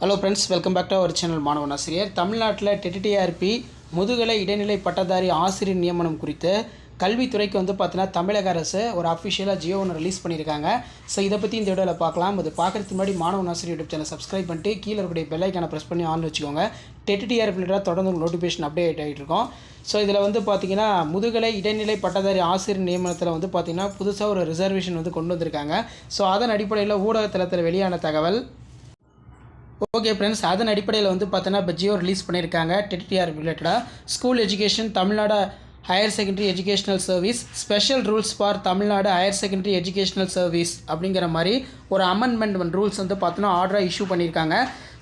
Hello friends welcome back to our channel மாணவன் ஆசிரியர் தமிழ்நாட்டில் டெட்டிடிஆர்பி முதுகலை இடைநிலை பட்டதாரி ஆசிரியர் நியமனம் குறித்து கல்வித்துறைக்கு வந்து பார்த்தீங்கன்னா தமிழக அரசு ஒரு அஃபிஷியலாக ஜியோ ஒன்று ரிலீஸ் பண்ணியிருக்காங்க ஸோ இதை பற்றி இந்த வீடியோவில் பார்க்கலாம். இது பார்க்குறதுக்கு முன்னாடி மாணவன் ஆசிரியர் யூடியூப் சேனல் சப்ஸ்கிரைப் பண்ணிட்டு கீழே இருக்கக்கூடிய பெல்லைக்கான ப்ரெஸ் பண்ணி ஆன் வச்சுக்கோங்க. டெட்டிடிஆர்பி ரிலேட்டடாக தொடர்ந்து நோட்டிஃபிகேஷன் அப்டேட் ஆகிட்டு இருக்கோம். ஸோ இதில் வந்து பார்த்தீங்கன்னா முதுகலை இடைநிலை பட்டதாரி ஆசிரியர் நியமனத்தில் வந்து பார்த்தீங்கன்னா புதுசாக ஒரு ரிசர்வேஷன் வந்து கொண்டு வந்திருக்காங்க. ஸோ அதன் அடிப்படையில் ஊடகத்தளத்தில் வெளியான தகவல் ஓகே ஃப்ரெண்ட்ஸ் அதன் அடிப்படையில் வந்து பார்த்தோன்னா இப்போ ஜியோ ரிலீஸ் பண்ணியிருக்காங்க. டெட்டிஆர் ரிலேட்டடாக school education Tamil Nadu higher secondary educational service special rules for Tamil Nadu higher secondary educational service அப்படிங்கிற மாதிரி ஒரு அமெண்ட்மெண்ட் ரூல்ஸ் வந்து பார்த்தோன்னா ஆர்டராக இஷ்யூ பண்ணியிருக்காங்க.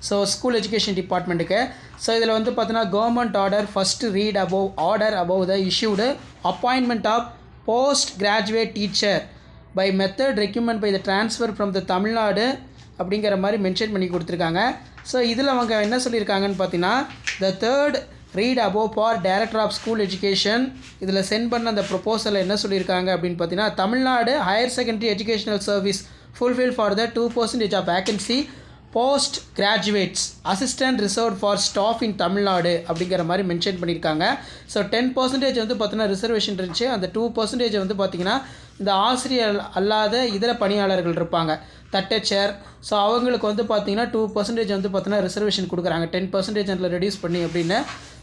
ஸோ ஸ்கூல் எஜுகேஷன் டிபார்ட்மெண்ட்டுக்கு ஸோ இதில் வந்து பார்த்தோன்னா government order first read above order above the issued appointment of post graduate teacher by method recruitment by the transfer from the Tamil Nadu அப்படிங்கிற மாதிரி மென்ஷன் பண்ணி கொடுத்துருக்காங்க. ஸோ இதில் அவங்க என்ன சொல்லியிருக்காங்கன்னு பார்த்தீங்கன்னா the third read above for director of school education இதில் சென்ட் பண்ண அந்த ப்ரொப்போசலில் என்ன சொல்லியிருக்காங்க அப்படின்னு பார்த்தீங்கன்னா Tamil Nadu higher secondary educational service fulfil for the two percentage of vacancy post graduates assistant reserve for staff in Tamil Nadu அப்படிங்கிற மாதிரி மென்ஷன் பண்ணியிருக்காங்க. ஸோ டென் பர்சன்டேஜ் வந்து பார்த்தீங்கன்னா ரிசர்வேஷன் இருந்துச்சு. அந்த டூ பர்சன்டேஜ் வந்து பார்த்திங்கன்னா இந்த ஆசிரியர் அல்லாத இதர பணியாளர்கள் இருப்பாங்க. தட்டச்சர் ஸோ அவங்களுக்கு வந்து பார்த்திங்கன்னா டூ பர்சன்டேஜ் வந்து பார்த்தீங்கன்னா ரிசர்வேஷன் கொடுக்குறாங்க. டென் பர்சன்டேஜ் அதில் ரெடியூஸ் பண்ணி அப்படின்னு.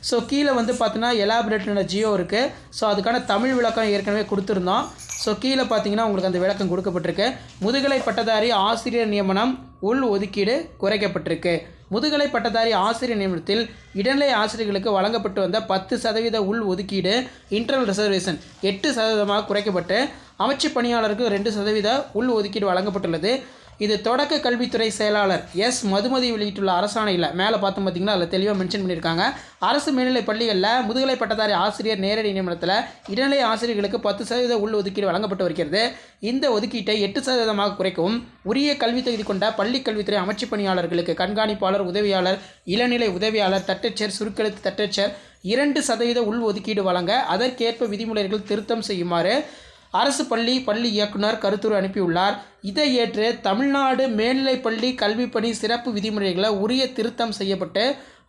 ஸோ கீழே வந்து பார்த்தீங்கன்னா எலாபரேட்டான ஜியோ இருக்குது ஸோ அதுக்கான தமிழ் விளக்கம் ஏற்கனவே கொடுத்துருந்தோம். ஸோ கீழே பார்த்தீங்கன்னா உங்களுக்கு அந்த விளக்கம் கொடுக்கப்பட்டிருக்கு. முதுகலை பட்டதாரி ஆசிரியர் நியமனம் உள் ஒதுக்கீடு குறைக்கப்பட்டிருக்கு. முதுகலை பட்டதாரி ஆசிரியர் நியமனத்தில் இடைநிலை ஆசிரியர்களுக்கு வழங்கப்பட்டு வந்த பத்து சதவீத உள் ஒதுக்கீடு இன்டர்னல் ரிசர்வேஷன் எட்டு சதவீதமாக குறைக்கப்பட்டு அமைச்சு பணியாளருக்கு ரெண்டு சதவீத உள் ஒதுக்கீடு வழங்கப்பட்டுள்ளது. இது தொடக்க கல்வித்துறை செயலாளர் எஸ் மதுமதி வெளியிட்டுள்ள அரசாணையில். மேலே பார்த்தோம் பார்த்தீங்கன்னா அதில் தெளிவாக மென்ஷன் பண்ணியிருக்காங்க. அரசு மேல்நிலை பள்ளிகளில் முதுகலை பட்டதாரி ஆசிரியர் நேரடி நியமனத்தில் இடைநிலை ஆசிரியர்களுக்கு பத்து சதவீத உள் ஒதுக்கீடு வழங்கப்பட்டு வருகிறது. இந்த ஒதுக்கீட்டை எட்டு சதவீதமாக குறைக்கவும் உரிய கல்வி தகுதி கொண்ட பள்ளி கல்வித்துறை அமைச்சு பணியாளர்களுக்கு கண்காணிப்பாளர் உதவியாளர் இளநிலை உதவியாளர் தட்டச்சர் சுருக்கெழுத்து தட்டச்சர் இரண்டு சதவீத உள் ஒதுக்கீடு வழங்க அதற்கேற்ப விதிமுறைகள் திருத்தம் செய்யுமாறு அரசு பள்ளி பள்ளி இயக்குனர் கருத்துரு அனுப்பியுள்ளார். இதை ஏற்று தமிழ்நாடு மேல்நிலைப்பள்ளி கல்விப்பணி சிறப்பு விதிமுறைகளை உரிய திருத்தம் செய்யப்பட்டு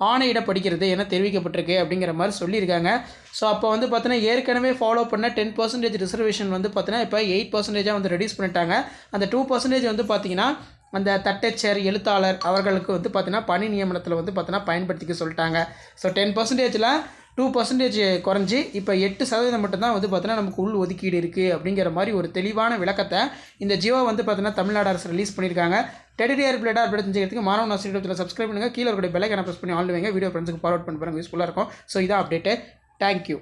ஆணையிடப்படுகிறது என தெரிவிக்கப்பட்டிருக்கு அப்படிங்கிற மாதிரி சொல்லியிருக்காங்க. ஸோ அப்போ வந்து பார்த்தீங்கன்னா ஏற்கனவே ஃபாலோ பண்ண டென் பர்சன்டேஜ் ரிசர்வேஷன் வந்து பார்த்தீங்கன்னா இப்போ எயிட் பர்சன்டேஜாக வந்து ரெடியூஸ் பண்ணிட்டாங்க. அந்த டூ பர்சன்டேஜ் வந்து பார்த்திங்கன்னா அந்த தட்டச்சர் எழுத்தாளர் அவர்களுக்கு வந்து பார்த்தீங்கன்னா பணி நியமனத்தில் வந்து பார்த்தீங்கன்னா பயன்படுத்திக்க சொல்லிட்டாங்க. ஸோ டென் பர்சன்டேஜில் டூ பர்சன்டேஜ் குறைஞ்சி இப்போ எட்டு சதவீதம் மட்டும்தான் வந்து பார்த்தீங்கன்னா நமக்கு உள் ஒதுக்கீடு இருக்குது அப்படிங்கிற மாதிரி ஒரு தெளிவான விளக்கத்தை இந்த ஜியோ வந்து பார்த்தீங்கன்னா தமிழ்நாடு அரசு ரிலீஸ் பண்ணியிருக்காங்க. டெடிடிஆர் பிளேடாக அப்படி தெரிஞ்சுக்கிறதுக்கு மாணவன் ஆசிரியர் சப்ஸ்கிரைப் பண்ணுங்கள் கீழே இருக்கிற பெல்லைக்கான ப்ரெஸ் பண்ணி ஆள் வைங்க வீடியோ ஃப்ரெண்ட்ஸுக்கு ஃபார்வர்ட் பண்ணி பாருங்கள் யூஸ்ஃபுல்லாக இருக்கும். ஸோ இதான் அப்டேட்டு தேங்க்யூ